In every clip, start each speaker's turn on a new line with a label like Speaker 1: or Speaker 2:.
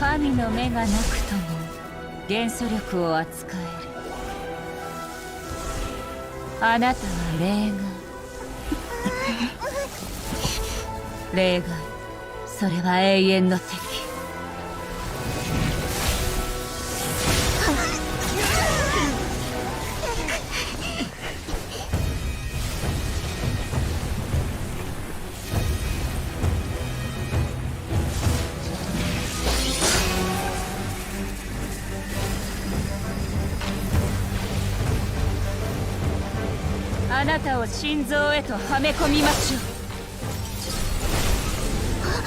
Speaker 1: 神の目がなくとも元素力を扱える。あなたは例外例外。それは永遠の敵。あなたを心臓へとはめ込みましょう。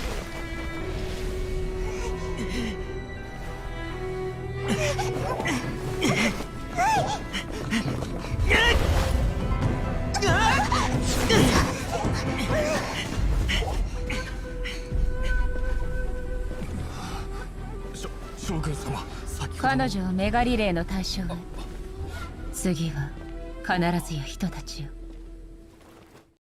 Speaker 2: お
Speaker 3: 将軍様
Speaker 1: 彼女をメガリレーの対象へ次は必ずや人たちよ。